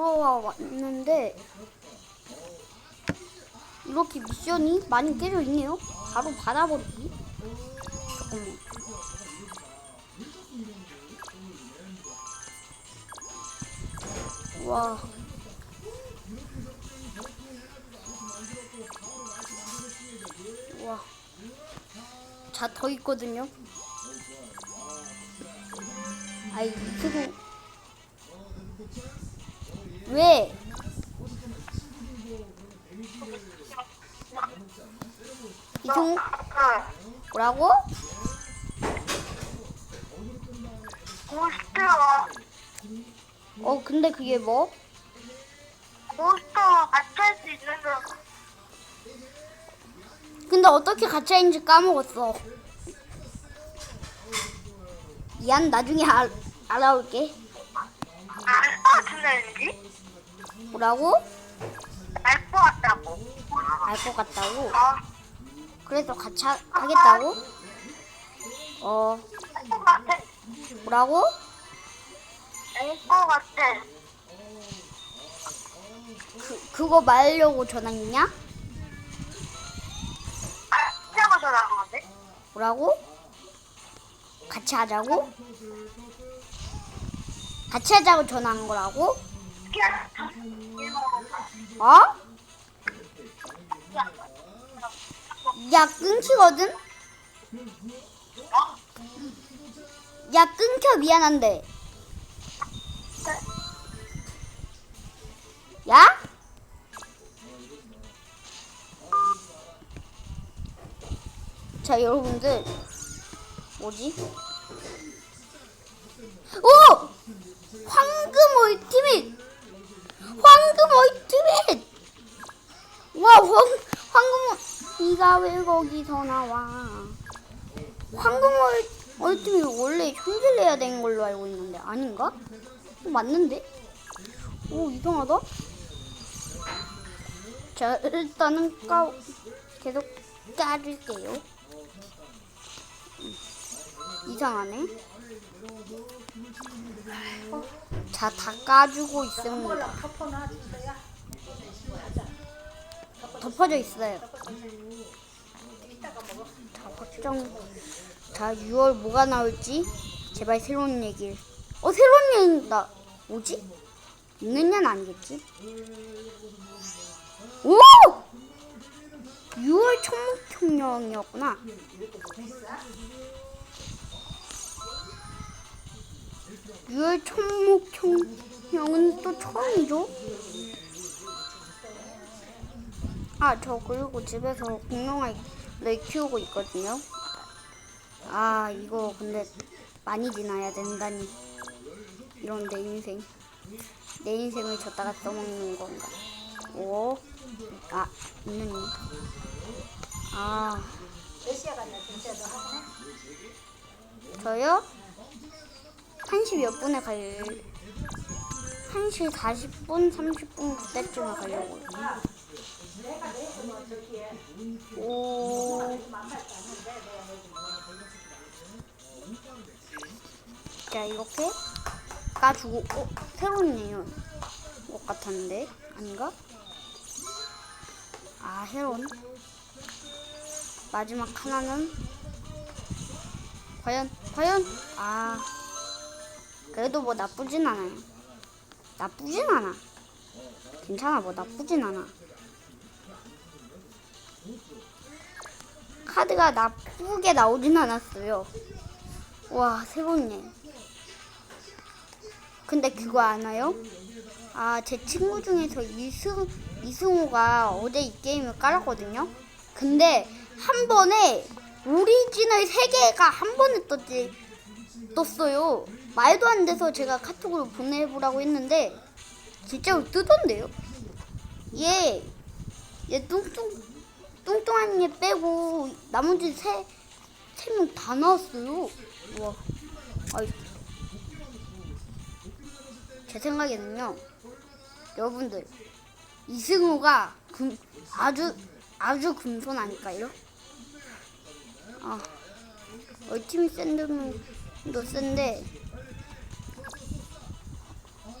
왔는데 이렇게 미션이 많이 깨져 있네요. 바로 받아버리기. 잠깐만. 와. 와. 자, 더 있거든요. 아이, 그거. 왜? 이종 뭐라고? 고스트와 어 근데 그게 뭐? 같이 할수 있는 거 근데 어떻게 하는지 까먹었어. 미안 나중에 알, 알아올게. 알것 같은데 뭐라고? 알 것 같다고 알 것 같다고? 어 그래서 같이 하, 하겠다고? 어 알것 같아 뭐라고? 알것 같아 그 그거 말려고 전화했냐? 알자고 전화한 건데 뭐라고? 같이 하자고? 같이 하자고 전화한 거라고? 어? 야 끊기거든? 야 끊겨 미안한데 야? 자 여러분들 뭐지? 오! 황금 얼티밋! 황금 얼티밋! 와, 황, 황금, 얼- 네가 왜 거기서 나와? 황금 얼, 얼티밋 원래 현질 내야 되는 걸로 알고 있는데, 아닌가? 어, 맞는데? 오, 이상하다? 자, 일단은 까, 계속 까줄게요. 음, 이상하네. 자, 다 까주고 있습니다. 덮어져 있어요. 자, 확정. 자, 6월 뭐가 나올지 제발 새로운 얘기를. 어, 새로운 얘기다. 뭐지? 있는 년 아니겠지? 오! 6월 천목청령이었구나. 유월 천목청령은 또 처음이죠? 아, 저 그리고 집에서 공룡을 키우고 있거든요. 아, 이거 근데 많이 지나야 된다니. 이런 내 인생. 내 인생을 줬다가 써먹는 건가. 오. 아, 있는. 아. 저요? 1시 몇 분에 갈 1시 40분, 30분 그때쯤에 가려고요. 오. 자, 이렇게 까주고, 어, 새로운 내용 것 같았는데, 아닌가? 아, 새로운. 마지막 하나는, 과연, 과연, 아. 그래도 뭐 나쁘진 않아요. 나쁘진 않아. 괜찮아, 뭐 나쁘진 않아. 카드가 나쁘게 나오진 않았어요. 와, 애. 근데 그거 아나요? 아, 제 친구 중에서 이승, 이승우가 어제 이 게임을 깔았거든요? 근데 한 번에 오리지널 3개가 한 번에 떴지, 떴어요. 말도 안 돼서 제가 카톡으로 보내보라고 했는데 진짜로 뜨던데요? 얘, 얘 뚱뚱 뚱뚱한 얘 빼고 나머지 세 세 명 다 나왔어요. 와, 아이, 제 생각에는요, 여러분들 이승우가 금, 아주 아주 금손 아닐까요? 아, 얼티밋 샌드맨도 센데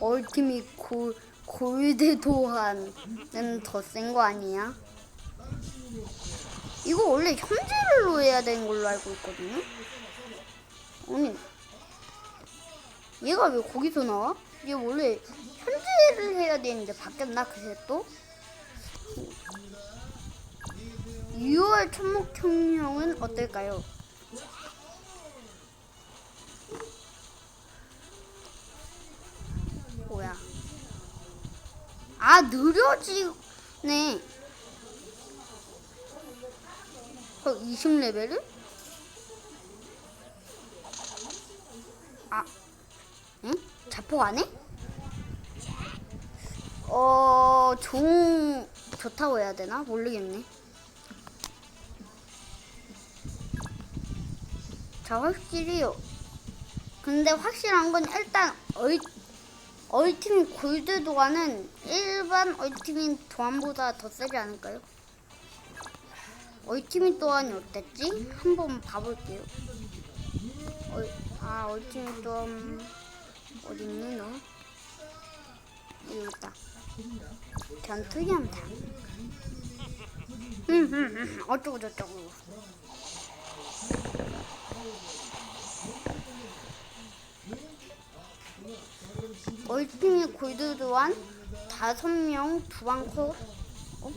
얼티밋 고, 골드 도한은 더 센 거 아니야? 이거 원래 현질로 해야 되는 걸로 알고 있거든요. 아니 얘가 왜 거기서 나와? 얘 원래 현질을 해야 되는데 바뀌었나 그새 또? 6월 천목혁명은 어떨까요? 아 느려지네. 어, 20레벨을? 아, 응? 자폭 안 해? 어, 종 좋다고 해야 되나? 모르겠네. 자, 확실히요. 근데 확실한 건 일단 얼, 얼티민 골드 도안은 일반 얼티민 도안보다 더 세지 않을까요? 얼티민 도안이 어땠지? 한번 봐볼게요. 얼, 아, 얼티민 도안 어디 있니 너? 여기 있다. 전투 연타. 음, 음, 음, 어쩌고 저쩌고. 얼티밋 골드 도안 다섯 명 두방코 어?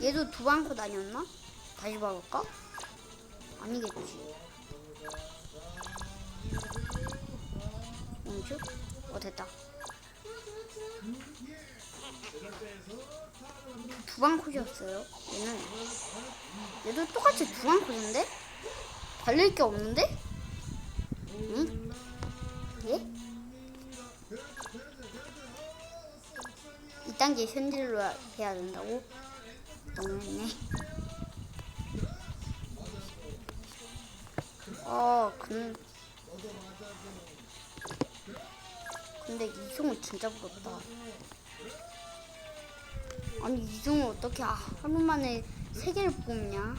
얘도 두방코 다녔나? 다시 봐볼까? 아니겠지 멈춰? 어 됐다 두방코셨어요 얘는 얘도 똑같이 두방코인데? 달릴 게 없는데? 응? 2단계 현질로 해야 된다고? 너무했네. 어, 근, 근데 이승우 진짜 부럽다. 아니, 이승우 어떻게 아, 하루 만에 세 개를 뽑냐?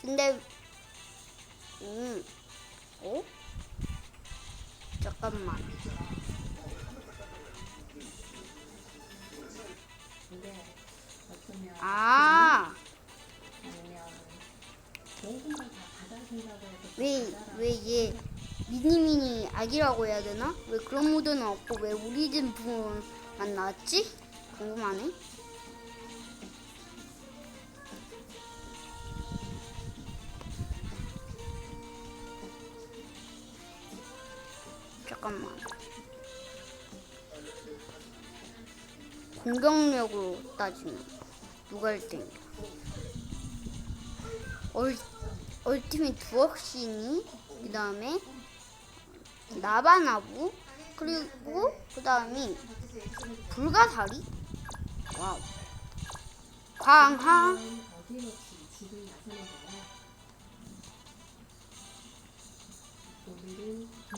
근데, 음, 어? 잠깐만. 아, 왜, 왜 얘 미니미니 아기라고 해야 되나? 왜 그런 모드는 없고 왜 우리 집 부분만 나왔지? 궁금하네. 잠깐만. 공격력으로 따지면 누가 1등이야? 얼, 얼티밋 두억신이? 그 다음에 나바나부? 그리고 그 다음이 불가사리? 와우. 광하.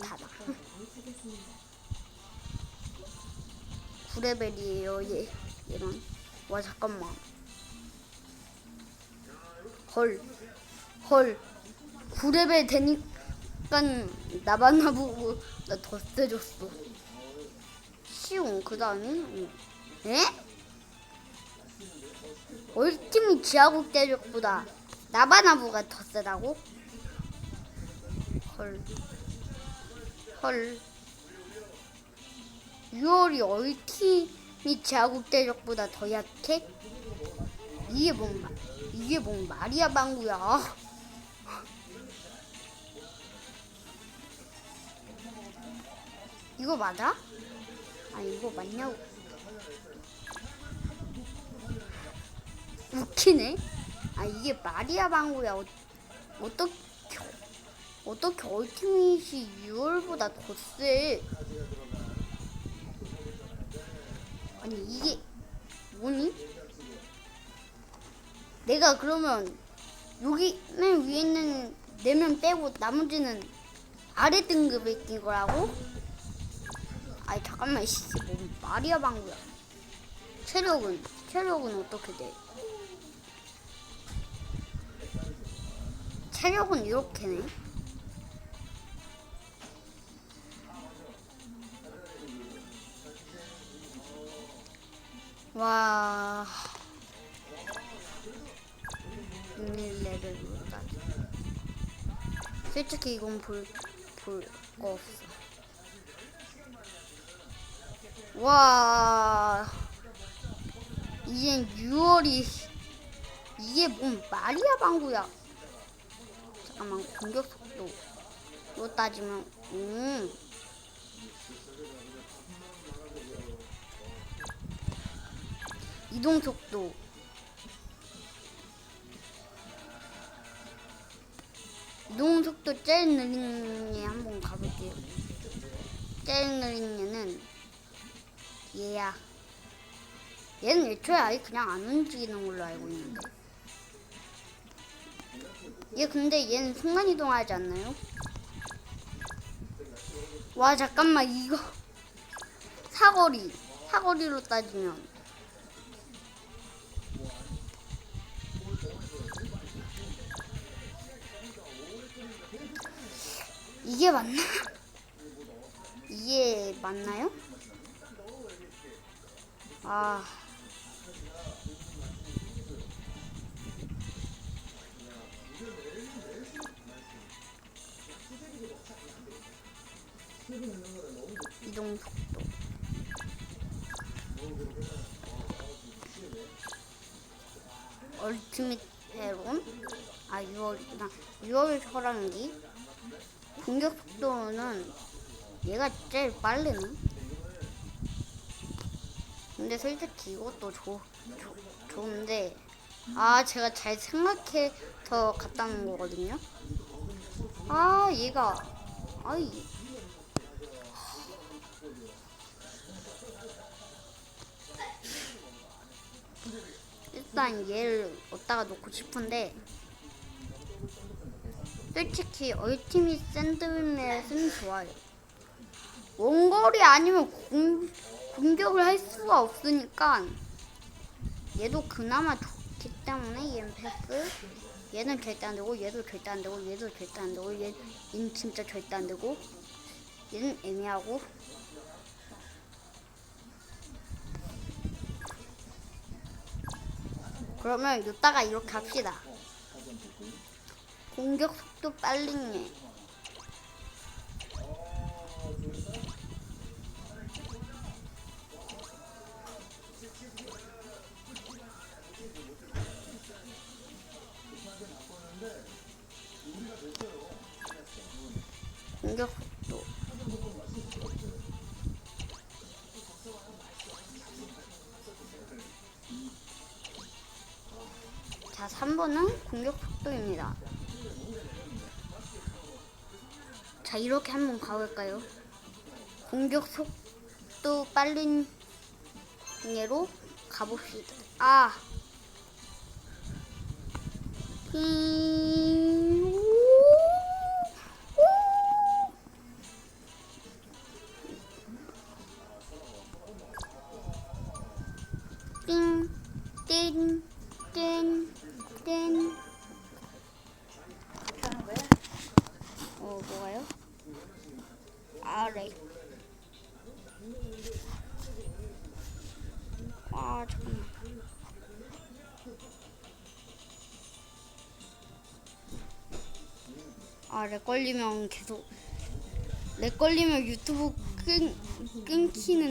닫아. 하겠습니다. 9레벨이에요 얘. 얘만 와 잠깐만 헐 헐 9레벨 되니까 나바나부가 더 세졌어 쉬운 그 다음이 에? 얼티밋 지하국 대적보다 나바나부가 더 세다고? 헐 헐. 6월이 얼티밋 제하국 대적보다 더 약해? 이게 뭔 말? 이게 뭔 말이야 방구야? 이거 맞아? 아 이거 맞냐고? 웃기네. 아 이게 말이야 방구야? 어, 어떻게 어떻게 얼티밋이 6월보다 더 세? 아니 이게 뭐니? 내가 그러면 여기 맨 위에 있는 네 명 빼고 나머지는 아래 등급에 낀 거라고? 아니 잠깐만 씨, 뭔 말이야 방구야. 체력은 체력은 어떻게 돼? 체력은 이렇게네. 와. 솔직히 이건 볼, 볼 거 없어. 와. 이젠 6월이, 이게 뭔 말이야, 방구야. 잠깐만, 공격 속도. 로 따지면, 음. 이동 속도. 속도 제일 느린 얘 한번 가볼게요. 제일 느린 얘는 얘야. 얘는 애초에 아예 그냥 안 움직이는 걸로 알고 있는데. 얘 근데 얘는 순간 이동하지 않나요? 와 잠깐만 이거 사거리 사거리로 따지면 이게 맞나? 이게 맞나요? 아. 이동 속도. 얼티밋 헤론? 아, 6월이구나. 6월 혈안기. 공격 속도는 얘가 제일 빠르네. 근데 솔직히 이것도 좋, 좋, 좋은데, 아, 제가 잘 생각해서 갔다는 거거든요. 아, 얘가, 아이. 일단 얘를 어디다가 놓고 싶은데, 솔직히 얼티밋 샌드맨은 좋아요. 원거리 아니면 공, 공격을 할 수가 없으니까 얘도 그나마 좋기 때문에 얘는 패스. 얘는 절대 안 되고 얘도 절대 안 되고 얘도 절대 안 되고 얘, 얘는 진짜 절대 안 되고 얘는 애매하고 그러면 이따가 이렇게 합시다. 공격 속도 빨린 얘. 공격 속도. 자, 3번은 공격 속도입니다. 자, 이렇게 한번 가볼까요? 공격 속도 빠른 얘로 가봅시다. 아. 우. 띵, 띵, 띵, 띵. 어, 뭐가요? 아래. 아, 잠깐만. 아, 렉 걸리면 계속 렉 걸리면 유튜브 끊 끊기는